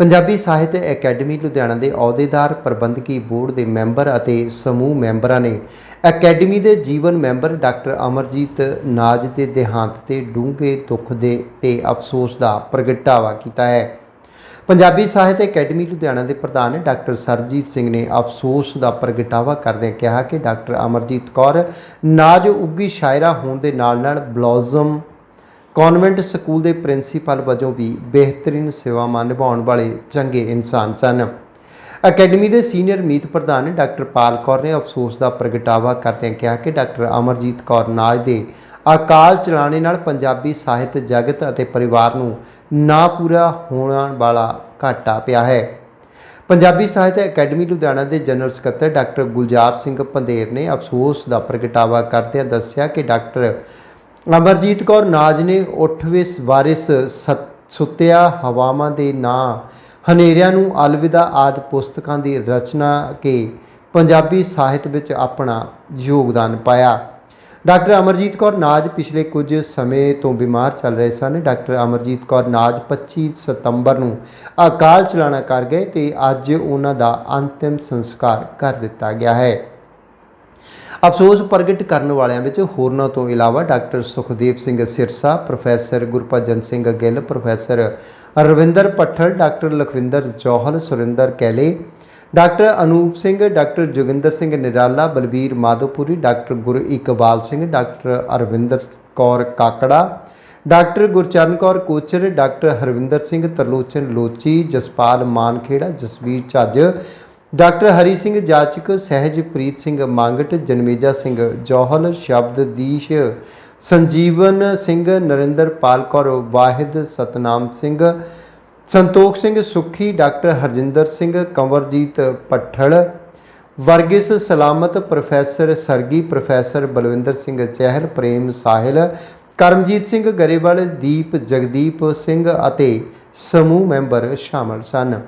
ਪੰਜਾਬੀ ਸਾਹਿਤ ਅਕੈਡਮੀ ਲੁਧਿਆਣਾ ਦੇ ਅਹੁਦੇਦਾਰ, ਪ੍ਰਬੰਧਕੀ ਬੋਰਡ ਦੇ ਮੈਂਬਰ ਅਤੇ ਸਮੂਹ ਮੈਂਬਰਾਂ ਨੇ ਅਕੈਡਮੀ ਦੇ ਜੀਵਨ ਮੈਂਬਰ ਡਾਕਟਰ ਅਮਰਜੀਤ ਨਾਜ ਦੇ ਦੇਹਾਂਤ ਤੇ ਡੂੰਘੇ ਦੁੱਖ ਦੇ ਤੇ ਅਫਸੋਸ ਦਾ ਪ੍ਰਗਟਾਵਾ ਕੀਤਾ ਹੈ। ਪੰਜਾਬੀ ਸਾਹਿਤ ਅਕੈਡਮੀ ਲੁਧਿਆਣਾ ਦੇ ਪ੍ਰਧਾਨ ਡਾਕਟਰ ਸਰਬਜੀਤ ਸਿੰਘ ਨੇ ਅਫਸੋਸ ਦਾ ਪ੍ਰਗਟਾਵਾ ਕਰਦਿਆਂ ਕਿਹਾ ਕਿ ਡਾਕਟਰ ਅਮਰਜੀਤ ਕੌਰ ਨਾਜ ਉੱਗੀ ਸ਼ਾਇਰਾ ਹੋਣ ਦੇ ਨਾਲ-ਨਾਲ ਬਲੌਜ਼ਮ ਕਨਵੈਂਟ ਸਕੂਲ ਦੇ ਪ੍ਰਿੰਸੀਪਲ ਵਜੋਂ ਵੀ ਬਿਹਤਰੀਨ ਸੇਵਾਵਾਂ ਨਿਭਾਉਣ ਵਾਲੇ ਚੰਗੇ ਇਨਸਾਨ ਸਨ। ਅਕੈਡਮੀ ਦੇ ਸੀਨੀਅਰ ਮੀਤ ਪ੍ਰਧਾਨ ਡਾਕਟਰ ਪਾਲ ਕੌਰ ਨੇ ਅਫਸੋਸ ਦਾ ਪ੍ਰਗਟਾਵਾ ਕਰਦਿਆਂ ਕਿਹਾ ਕਿ ਡਾਕਟਰ ਅਮਰਜੀਤ ਕੌਰ ਨਾਜ ਦੇ ਅਕਾਲ ਚਲਾਣੇ ਨਾਲ ਪੰਜਾਬੀ ਸਾਹਿਤ, ਜਗਤ ਅਤੇ ਪਰਿਵਾਰ ਨੂੰ ਨਾ ਪੂਰਾ ਹੋਣ ਵਾਲਾ ਘਾਟਾ ਪਿਆ ਹੈ। ਪੰਜਾਬੀ ਸਾਹਿਤ ਅਕੈਡਮੀ ਲੁਧਿਆਣਾ ਦੇ ਜਨਰਲ ਸਕੱਤਰ ਡਾਕਟਰ ਗੁਲਜ਼ਾਰ ਸਿੰਘ ਪੰਧੇਰ ਨੇ ਅਫਸੋਸ ਦਾ ਪ੍ਰਗਟਾਵਾ ਕਰਦਿਆਂ ਦੱਸਿਆ ਕਿ ਡਾਕਟਰ ਅਮਰਜੀਤ ਕੌਰ ਨਾਜ ਨੇ ਉਠਵੇਂ ਵਾਰਿਸ ਸਤ- ਸੁੱਤਿਆ ਹਵਾਵਾਂ ਦੇ ਨਾਂ। ਹਨੇਰਿਆਂ ਨੂੰ ਅਲਵਿਦਾ ਆਦ ਪੁਸਤਕਾਂ ਦੀ ਰਚਨਾ ਕੇ ਪੰਜਾਬੀ ਸਾਹਿਤ ਵਿੱਚ ਆਪਣਾ ਯੋਗਦਾਨ ਪਾਇਆ। ਡਾਕਟਰ ਅਮਰਜੀਤ ਕੌਰ ਨਾਜ ਪਿਛਲੇ ਕੁਝ ਸਮੇਂ ਤੋਂ ਬਿਮਾਰ ਚੱਲ ਰਹੇ ਸਨ। ਡਾਕਟਰ ਅਮਰਜੀਤ ਕੌਰ ਨਾਜ 25 ਸਤੰਬਰ ਨੂੰ ਅਕਾਲ ਚਲਾਣਾ ਕਰ ਗਏ ਤੇ ਅੱਜ ਉਹਨਾਂ ਦਾ ਅੰਤਿਮ ਸੰਸਕਾਰ ਕਰ ਦਿੱਤਾ ਗਿਆ ਹੈ। ਅਫਸੋਸ ਪ੍ਰਗਟ ਕਰਨ ਵਾਲਿਆਂ ਵਿੱਚ ਹੋਰਨਾਂ ਤੋਂ ਇਲਾਵਾ doctor Sukhdev Singh Sirsa, professor Gurbhajan Singh Gill, professor Ravinder Pathal, doctor Lakhwinder Johal Surinder Kaile, doctor Anoop Singh, doctor Joginder Singh Nirala, Balbir Madhopuri, doctor Gur Iqbal Singh, doctor Arvinder Kaur Kakra, doctor Gurcharan Kaur Kochar, doctor Harvinder Singh Tarlochan Lochi, Jaspal Mankhera, Jasvir Jhajj doctor Hari Singh Jachak Sehajpreet Singh Mangat, Janmeja Singh Johal Shabdeesh Sanjeevan Singh Narinderpal Kaur, Wahid Satnam Singh, Santokh Singh Sukhi, doctor Harjinder Singh, Kanwarjit Pathal Varghese Salamat professor Sargi, professor Balwinder Singh Chahal, Prem Sahil, Karamjit Singh Grewal, Deep Jagdeep Singh ਅਤੇ ਸਮੂਹ member ਸ਼ਾਮਲ ਸਨ।